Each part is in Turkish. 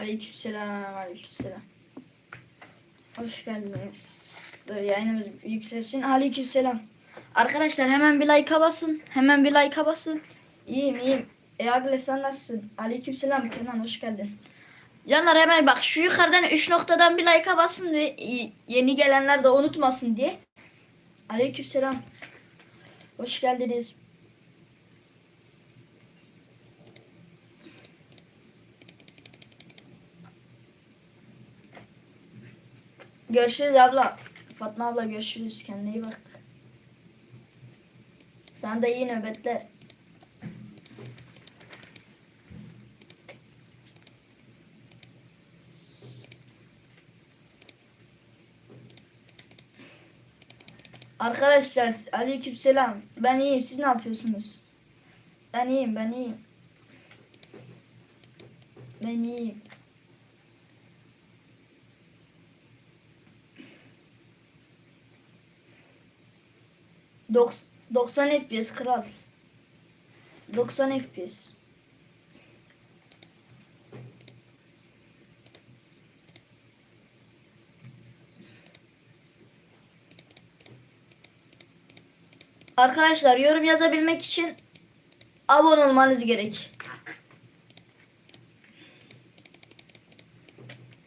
Aleykümselam, aleykümselam. Hoş geldiniz. Dur yayınımız yükselsin. Aleykümselam. Arkadaşlar hemen bir like'a basın. Hemen bir like'a basın. İyiyim iyiyim. E Agle sen nasılsın? Aleykümselam Kenan hoş geldin. Canlar hemen bak şu yukarıdan 3 noktadan bir like'a basın ve yeni gelenler de unutmasın diye. Aleykümselam. Hoş geldiniz. Görüşürüz abla. Fatma abla görüşürüz. Kendine iyi bak. Sen de iyi nöbetler. Arkadaşlar aleykümselam. Ben iyiyim. Siz ne yapıyorsunuz? Ben iyiyim. Ben iyiyim. Ben iyiyim. Doks- 90 FPS kral. 90 FPS. Arkadaşlar yorum yazabilmek için abone olmanız gerek.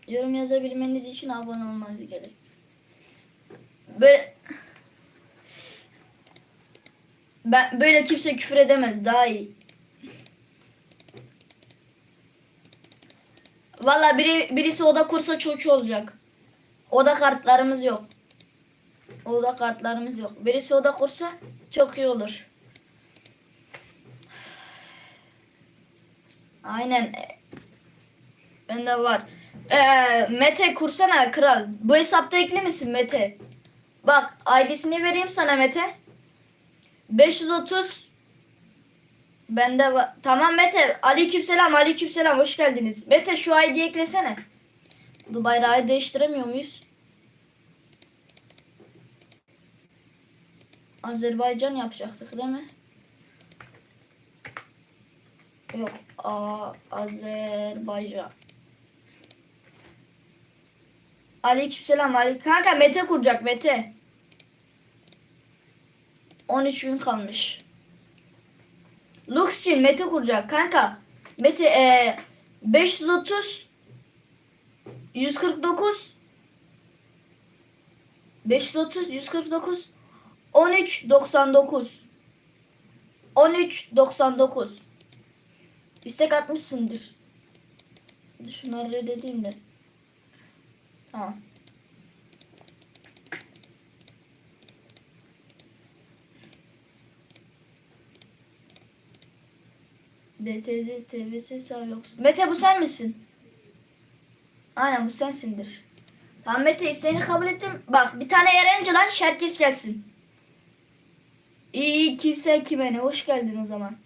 Yorum yazabilmeniz için abone olmanız gerek. Böyle ben böyle kimse küfür edemez daha iyi. Valla biri birisi oda kursa çok iyi olacak. Oda kartlarımız yok. Oda kartlarımız yok. Birisi oda kursa çok iyi olur. Aynen. Bende var. Ee, Mete kursana kral. Bu hesapta ekli misin Mete? Bak ID'sini vereyim sana Mete. 530 Bende var. Tamam Mete. Aleykümselam. Aleykümselam. Hoş geldiniz. Mete şu ID eklesene. Bu bayrağı değiştiremiyor muyuz? Azerbaycan yapacaktık değil mi? Yok. A Azerbaycan. Aleykümselam. Ali kanka Mete kuracak Mete. 13 gün kalmış. Lux için Mete kuracak kanka. Mete e, 530 149 530 149 13 99 13 99 İstek atmışsındır. Şunları reddedeyim de. Tamam. DTZ TVS sağ yoksun. Mete bu sen misin? Aynen bu sensindir. Tamam Mete isteğini kabul ettim. Bak bir tane Erencil aç herkes gelsin. İyi iyi kimse kime ne hoş geldin o zaman.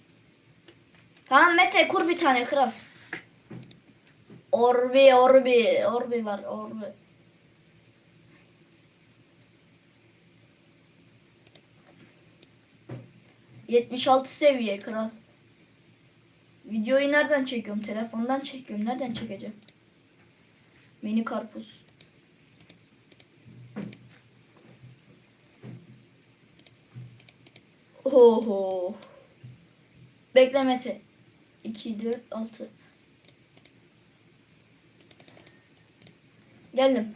Tamam Mete kur bir tane kral. Orbi Orbi Orbi var Orbi. Yetmiş altı seviye kral. Videoyu nereden çekiyorum? Telefondan çekiyorum. Nereden çekeceğim? Mini karpuz. Oho. Bekle Mete. 2, 4, 6. Geldim.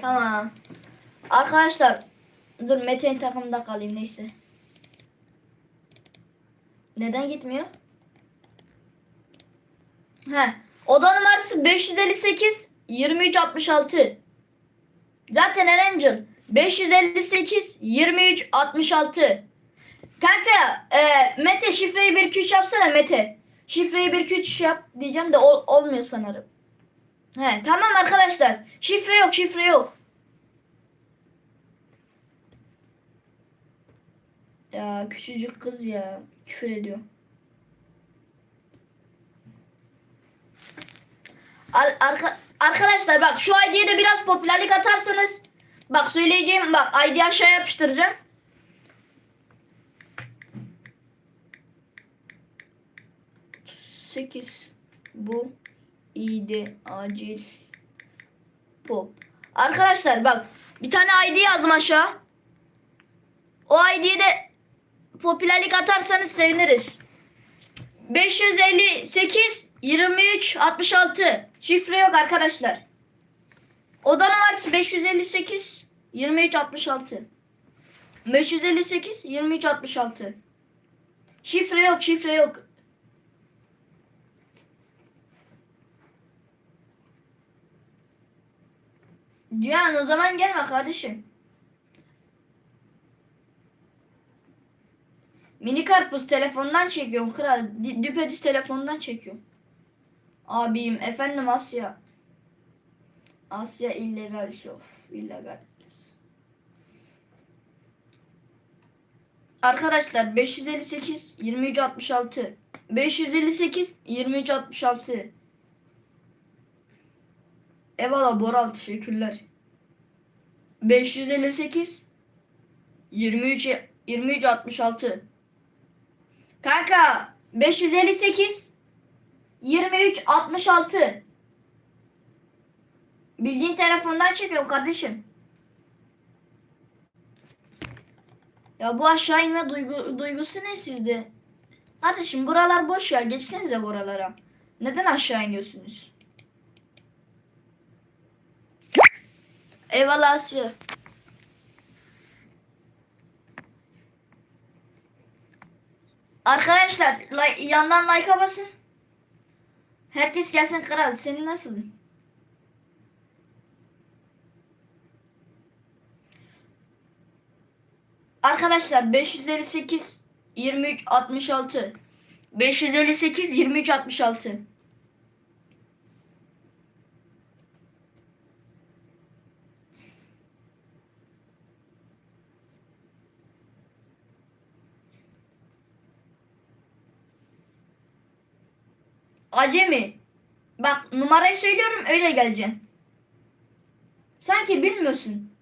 Tamam. Arkadaşlar. Dur Mete'nin takımında kalayım neyse. Neden gitmiyor? He. Oda numarası 558 2366. Zaten Erencil 558 2366. Kanka e, Mete şifreyi 1 2 3 yapsana Mete. Şifreyi 1 2 3 yap diyeceğim de ol- olmuyor sanırım. He tamam arkadaşlar. Şifre yok şifre yok. Ya küçücük kız ya küfür ediyor. Ar- arka- arkadaşlar bak şu ID'ye de biraz popülerlik atarsanız bak söyleyeceğim bak ID aşağı yapıştıracağım. Sekiz bu ID acil pop. Arkadaşlar bak bir tane ID yazdım aşağı. O ID'ye de popülerlik atarsanız seviniriz. 558 23 66 şifre yok arkadaşlar. Oda numarası 558 23 66. 558 23 66. Şifre yok, şifre yok. Cihan o zaman gelme kardeşim. Mini karpuz telefondan çekiyorum kral. Düpedüz telefondan çekiyorum. Abim efendim Asya. Asya illegal şof. illegal. Arkadaşlar 558 23 66 558 23 66 Eyvallah Boral teşekkürler. 558 23 23 66 Kanka 558 23 66 Bildiğin telefondan çekiyorum kardeşim. Ya bu aşağı inme duygu, duygusu ne sizde? Kardeşim buralar boş ya. Geçsenize buralara. Neden aşağı iniyorsunuz? Eyvallah Asya. Arkadaşlar like, yandan like'a basın. Herkes gelsin kral. Senin nasıl? Arkadaşlar 558 23 66 558 23 66 Acemi. Bak numarayı söylüyorum öyle geleceksin. Sanki bilmiyorsun.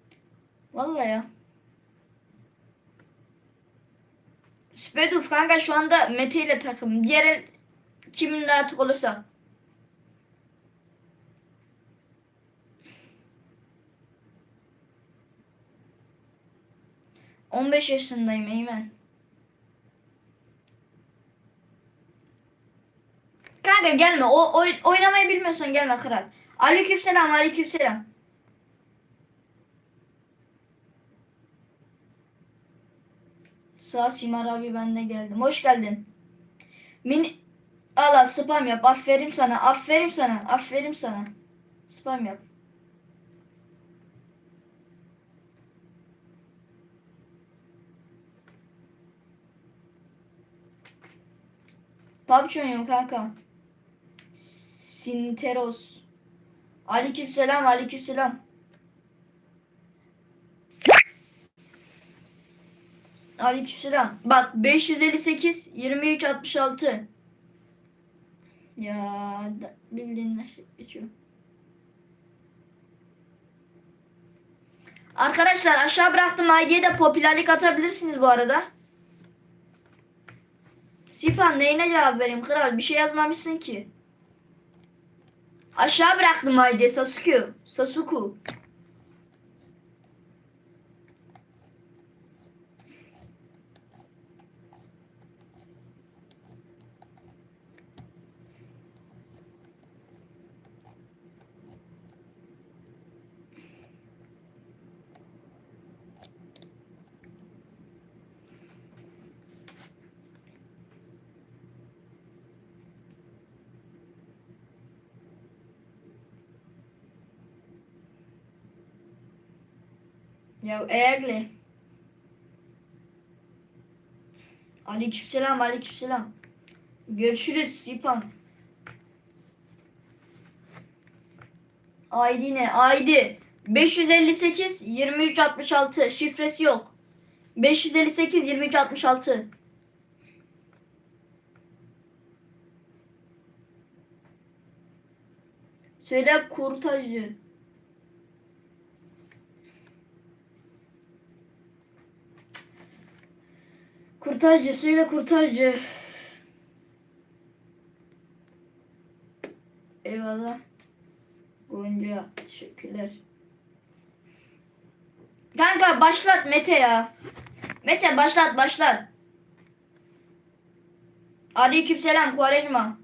Vallahi ya. Speduf kanka şu anda Mete ile takım. Diğer el kiminle artık olursa. On beş yaşındayım Eymen. Kanka gelme. O, oy- oynamayı bilmiyorsan gelme kral. Aleykümselam, aleykümselam. Sağ Simar abi ben de geldim. Hoş geldin. Mini al al spam yap. Aferin sana. Aferin sana. Aferin sana. Spam yap. PUBG oynuyorum kanka. Sinteros. Aleykümselam, aleykümselam. Aleykümselam. Bak 558 23 66. Ya bildiğin şey geçiyor. Arkadaşlar aşağı bıraktım ID'ye de popülerlik atabilirsiniz bu arada. Sipan neyine cevap vereyim kral? Bir şey yazmamışsın ki. Aşağı bıraktım ID'ye Sasuke. Sasuku. Ya Eagle. Aleykümselam, aleykümselam. Görüşürüz Sipan. ID ne? ID 558 23 66 şifresi yok. 558 23 66 Söyle kurtacı. Kurtarıcı söyle kurtarıcı. Eyvallah. Teşekkürler. Kanka başlat Mete ya. Mete başlat başlat. Aleykümselam Kuarejma.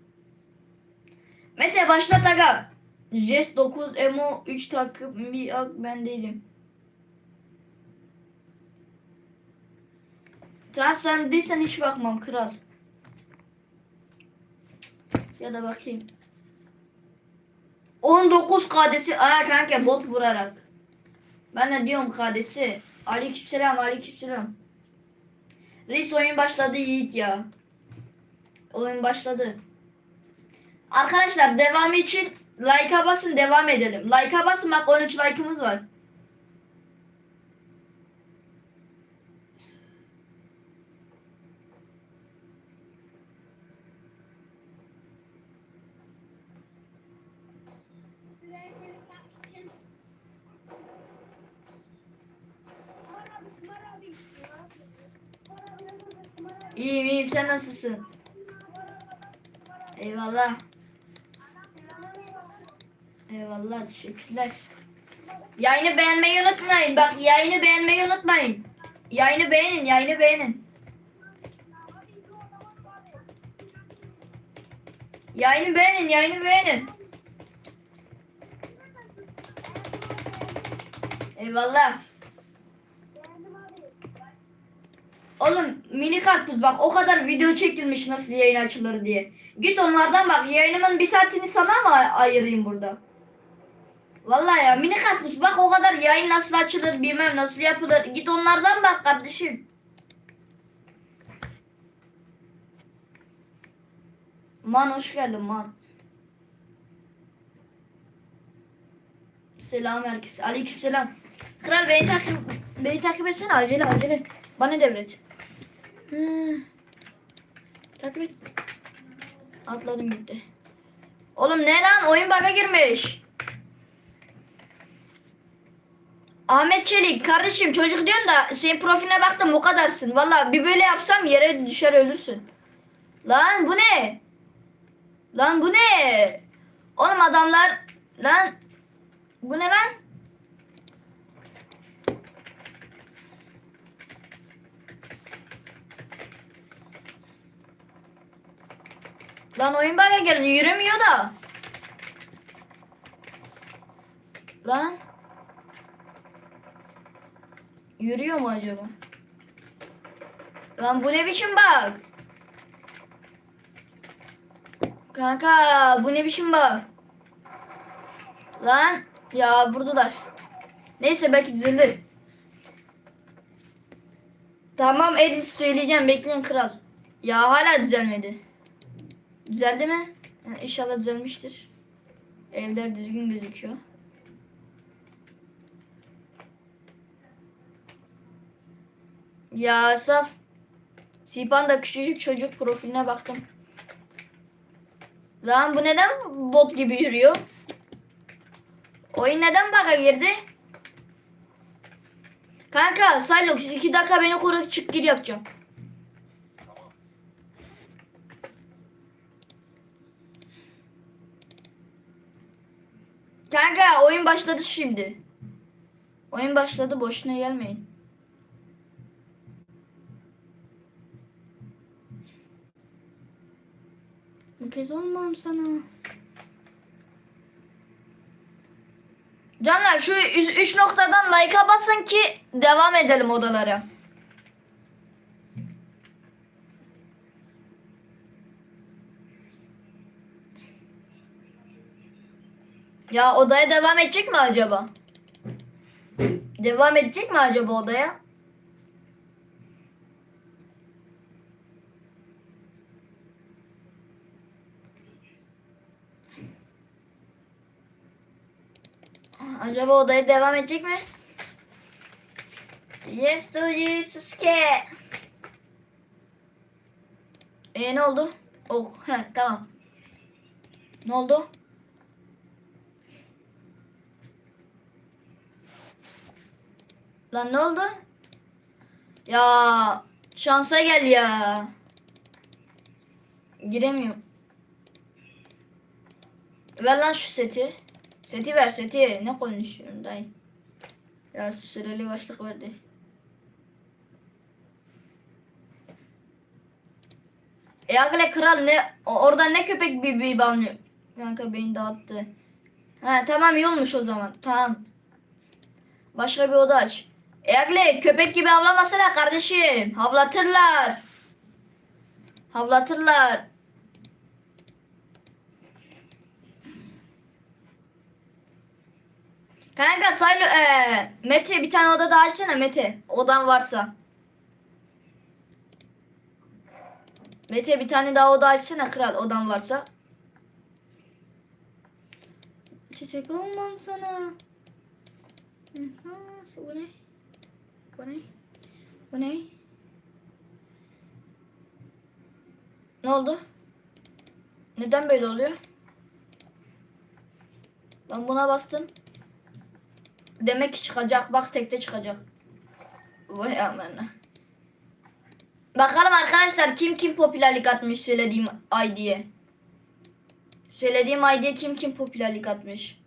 Mete başlat aga. Jest 9 Emo 3 takım bir ak ben değilim. Tamam sen değilsen hiç bakmam kral. Ya da bakayım. 19 kadesi. Aa kanka bot vurarak. Ben de diyorum kadesi. Aleykümselam aleykümselam. Reis oyun başladı Yiğit ya. Oyun başladı. Arkadaşlar devamı için like'a basın devam edelim. Like'a basın bak 13 like'ımız var. İyiyim iyiyim sen nasılsın? Eyvallah. Eyvallah teşekkürler. Yayını beğenmeyi unutmayın. Bak yayını beğenmeyi unutmayın. Yayını beğenin yayını beğenin. Yayını beğenin yayını beğenin. Eyvallah. Oğlum mini karpuz bak o kadar video çekilmiş nasıl yayın açılır diye. Git onlardan bak yayınımın bir saatini sana mı ayırayım burada? Vallahi ya mini karpuz bak o kadar yayın nasıl açılır bilmem nasıl yapılır. Git onlardan bak kardeşim. Man hoş geldin man. Selam herkese. Aleyküm selam. Kral beni takip beni takip etsene acele acele. Bana devret. Takip et. Atladım gitti. Oğlum ne lan oyun bug'a girmiş. Ahmet Çelik kardeşim çocuk diyorsun da senin profiline baktım o kadarsın. Valla bir böyle yapsam yere düşer ölürsün. Lan bu ne? Lan bu ne? Oğlum adamlar lan bu ne lan? Lan oyun bana girdi yürümüyor da. Lan. Yürüyor mu acaba? Lan bu ne biçim bak? Kanka bu ne biçim bak? Lan ya vurdular. Neyse belki düzelir. Tamam Edith söyleyeceğim bekleyin kral. Ya hala düzelmedi. Düzeldi mi? Yani inşallah düzelmiştir. Evler düzgün gözüküyor. Ya saf. Sipan da küçücük çocuk profiline baktım. Lan bu neden bot gibi yürüyor? Oyun neden bug'a girdi? Kanka Silox 2 dakika beni koru çık gir yapacağım. Kanka oyun başladı şimdi. Oyun başladı boşuna gelmeyin. Bu kez olmam sana. Canlar şu üç, üç noktadan like'a basın ki devam edelim odalara. Ya odaya devam edecek mi acaba? Devam edecek mi acaba odaya? Acaba odaya devam edecek mi? Yes to Jesus E ne oldu? Oh, heh, tamam. Ne oldu? Lan ne oldu? Ya şansa gel ya. Giremiyorum. Ver lan şu seti. Seti ver seti. Ne konuşuyorsun dayı? Ya süreli başlık verdi. E Agle kral ne orada ne köpek bir bir banlıyor. Kanka beni dağıttı. Ha tamam iyi olmuş o zaman. Tamam. Başka bir oda aç. E Agle köpek gibi havlamasana kardeşim. Havlatırlar. Havlatırlar. Kanka Saylo eee Mete bir tane oda daha açsana Mete. Odan varsa. Mete bir tane daha oda açsana kral odan varsa. Çiçek olmam sana. Bu ne? Bu ne? Bu ne? Ne oldu? Neden böyle oluyor? Ben buna bastım. Demek ki çıkacak. Bak tekte çıkacak. Vay amına. Bakalım arkadaşlar kim kim popülerlik atmış söylediğim ID'ye. Söylediğim ID'ye kim kim popülerlik atmış.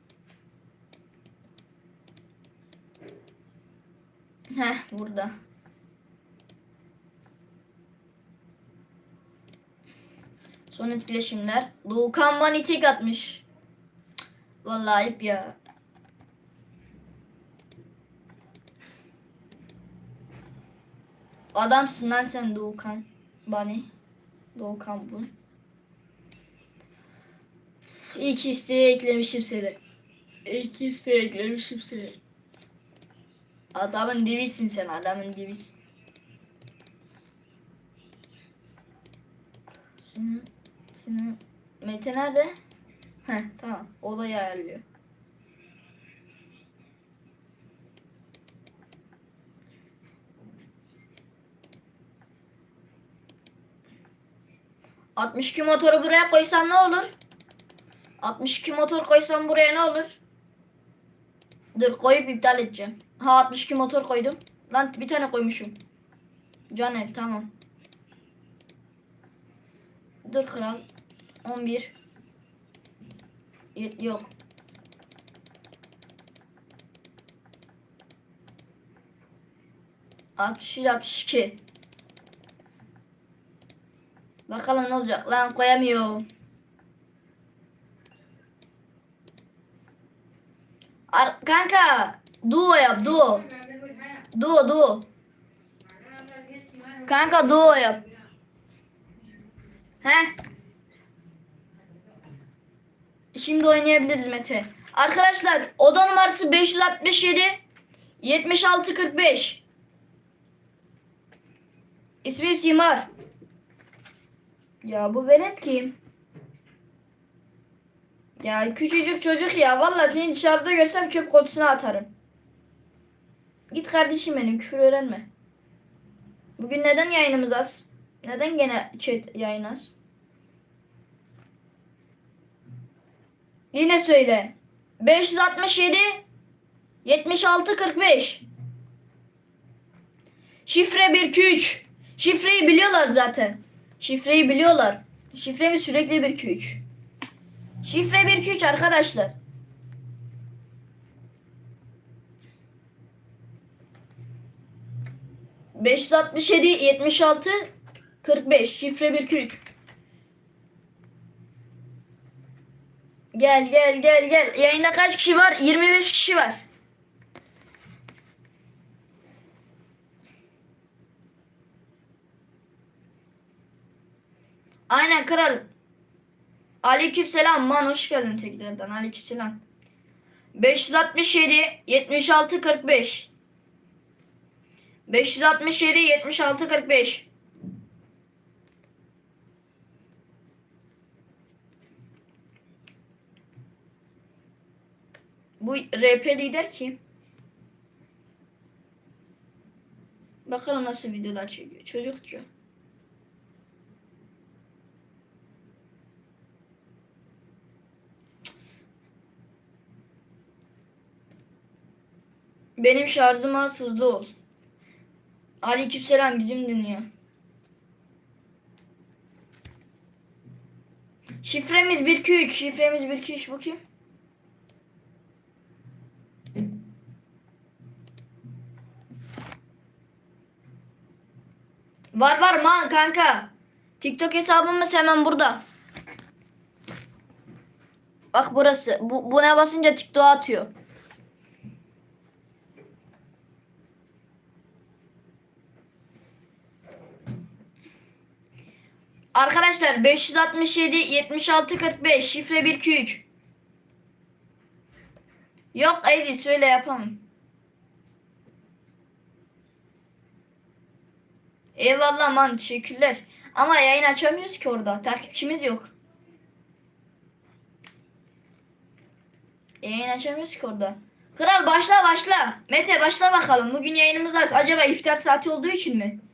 Heh burada. Son etkileşimler. Doğukan Manitek atmış. Vallahi ayıp ya. Adamsın lan sen Doğukan. Bani. Doğukan bu. İlk isteğe eklemişim seni. İlk isteğe eklemişim seni. Adamın dibisin sen adamın dibisin. Şimdi, şimdi Mete nerede? Heh tamam olayı ayarlıyor. ...62 motoru buraya koysam ne olur? 62 motor koysam buraya ne olur? Dur koyup iptal edeceğim. Ha 62 motor koydum. Lan bir tane koymuşum. Canel tamam. Dur kral. 11. Y- Yok. Altmış ile altmış iki. Bakalım ne olacak lan koyamıyorum. Ar kanka duo yap duo. Duo duo. Kanka duo yap. He? Şimdi oynayabiliriz Mete. Arkadaşlar oda numarası 567 76 45. İsmim Simar. Ya bu velet kim? Ya küçücük çocuk ya. Vallahi seni dışarıda görsem çöp kutusuna atarım. Git kardeşim benim küfür öğrenme. Bugün neden yayınımız az? Neden gene chat yayın az? Yine söyle. 567 76 45 Şifre 1 2 3 Şifreyi biliyorlar zaten. Şifreyi biliyorlar. Şifremiz sürekli 1 2 3. Şifre 1 2 3 arkadaşlar. 567 76 45 şifre bir kürük. Gel gel gel gel. Yayında kaç kişi var? 25 kişi var. Aynen kral. Aleykümselam man hoş geldin tekrardan. Aleykümselam. 567 76 45 567 76 45 Bu RP lider kim? Bakalım nasıl videolar çekiyor. Çocukça. Benim şarjım az hızlı ol. Aleykümselam bizim dünya. Şifremiz 1-2-3. Şifremiz 1-2-3 bu kim? Var var man kanka. TikTok hesabımız hemen burada. Bak burası. Bu, buna basınca TikTok'a atıyor. Arkadaşlar 567 76 45 şifre 123. Yok Eylül söyle yapamam. Eyvallah man teşekkürler. Ama yayın açamıyoruz ki orada. Takipçimiz yok. Yayın açamıyoruz ki orada. Kral başla başla. Mete başla bakalım. Bugün yayınımız az. Acaba iftar saati olduğu için mi?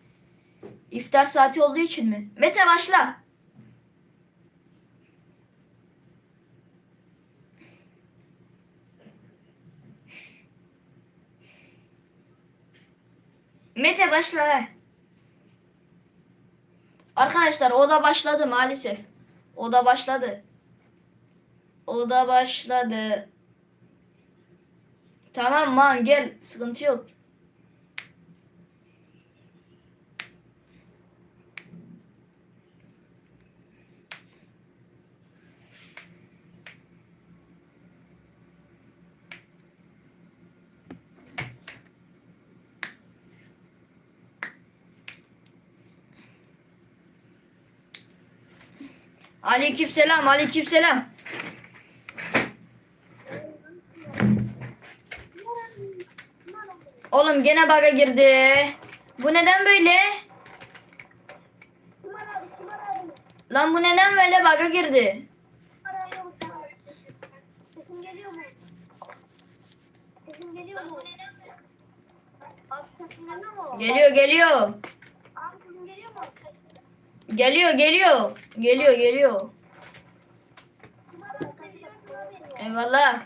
İftar saati olduğu için mi? Mete başla. Mete başla he. Arkadaşlar o da başladı maalesef. O da başladı. O da başladı. Tamam man gel. Sıkıntı yok. Aleykümselam, aleykümselam. Oğlum gene bug'a girdi. Bu neden böyle? Lan bu neden böyle bug'a girdi? Geliyor geliyor mu? Abi sesim geliyor mu? Geliyor, geliyor. Abi sesim geliyor mu? Geliyor, geliyor. Geliyor, geliyor. Eyvallah.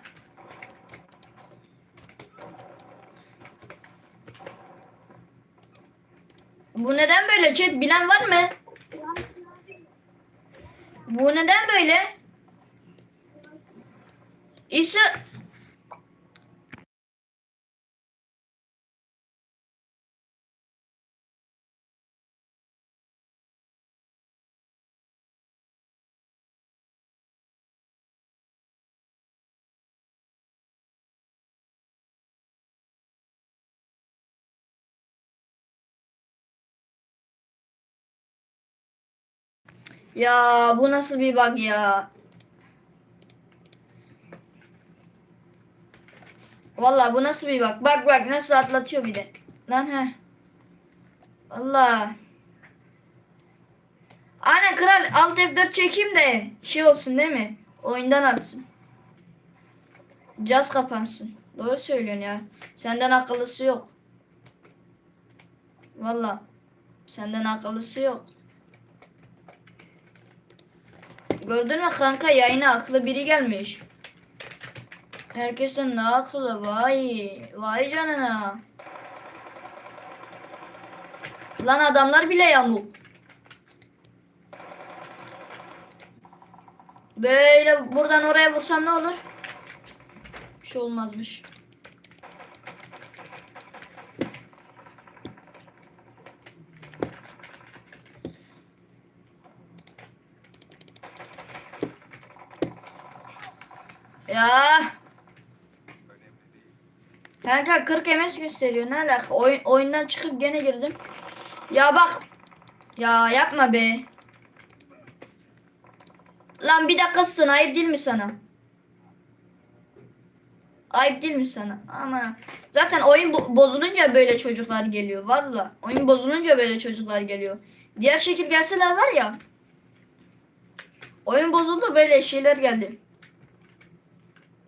Bu neden böyle chat bilen var mı? Bu neden böyle? İsa Ya bu nasıl bir bug ya? Vallahi bu nasıl bir bug? Bak bak nasıl atlatıyor bir de. Lan he. Allah. Aynen kral alt F4 çekeyim de şey olsun değil mi? Oyundan atsın. Caz kapansın. Doğru söylüyorsun ya. Senden akıllısı yok. Vallahi senden akıllısı yok. Gördün mü kanka yayına akıllı biri gelmiş. Herkesten ne akıllı vay. Vay canına. Lan adamlar bile yamuk. Böyle buradan oraya vursam ne olur? Bir şey olmazmış. Ya. Kanka 40 MS gösteriyor. Ne alaka? Oyun, oyundan çıkıp gene girdim. Ya bak. Ya yapma be. Lan bir dakikasın ayıp değil mi sana? Ayıp değil mi sana? Ama zaten oyun bo- bozulunca böyle çocuklar geliyor. Valla. Oyun bozulunca böyle çocuklar geliyor. Diğer şekil gelseler var ya. Oyun bozuldu böyle şeyler geldi.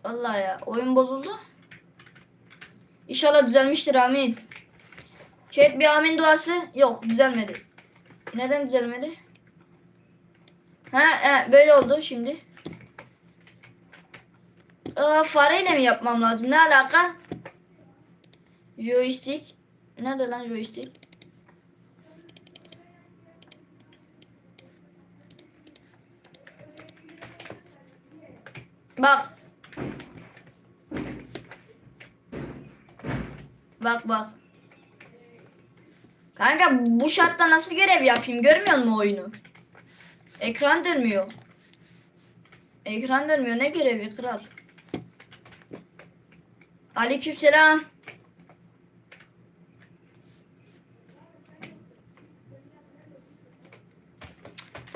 Vallahi ya oyun bozuldu. İnşallah düzelmiştir amin. Chat bir amin duası yok düzelmedi. Neden düzelmedi? Ha, he, böyle oldu şimdi. Aa, fareyle mi yapmam lazım? Ne alaka? Joystick. Nerede lan joystick? Bak. Bak bak. Kanka bu şartta nasıl görev yapayım? Görmüyor musun oyunu? Ekran dönmüyor. Ekran dönmüyor. Ne görevi kral? Aleykümselam.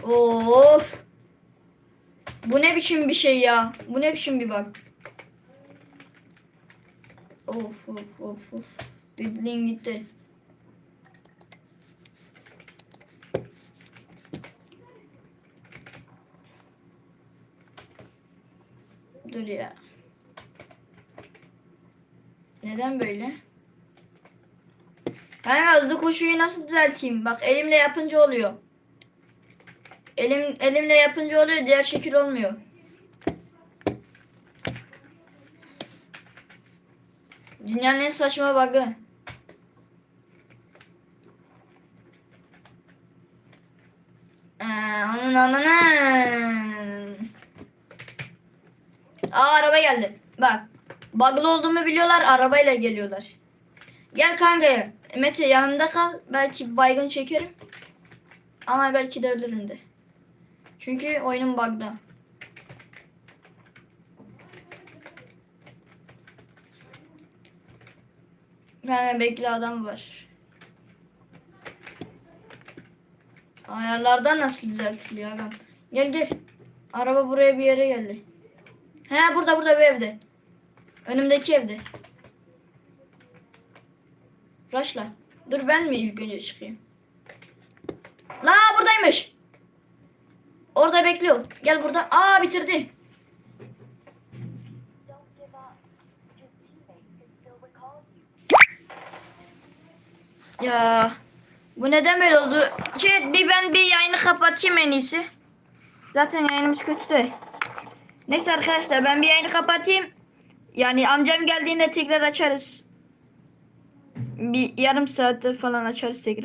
Of. Bu ne biçim bir şey ya? Bu ne biçim bir bak? Of of of of. Bildiğin gitti. Dur ya. Neden böyle? Ben hızlı koşuyu nasıl düzelteyim? Bak elimle yapınca oluyor. Elim elimle yapınca oluyor, diğer şekil olmuyor. Dünyanın en saçma bug'ı. Ee, onun amına. Aa araba geldi. Bak. Bug'lı olduğumu biliyorlar. Arabayla geliyorlar. Gel kanka. Mete yanımda kal. Belki baygın çekerim. Ama belki de ölürüm de. Çünkü oyunum bug'da. Yani bekle adam var. Ayarlardan nasıl düzeltiliyor adam? Gel gel. Araba buraya bir yere geldi. He burada burada bir evde. Önümdeki evde. Raşla. Dur ben mi ilk önce çıkayım? La buradaymış. Orada bekliyor. Gel burada. Aa bitirdi. Ya bu neden böyle oldu? Chat bir ben bir yayını kapatayım en iyisi. Zaten yayınımız kötü de. Neyse arkadaşlar ben bir yayını kapatayım. Yani amcam geldiğinde tekrar açarız. Bir yarım saattir falan açarız tekrar.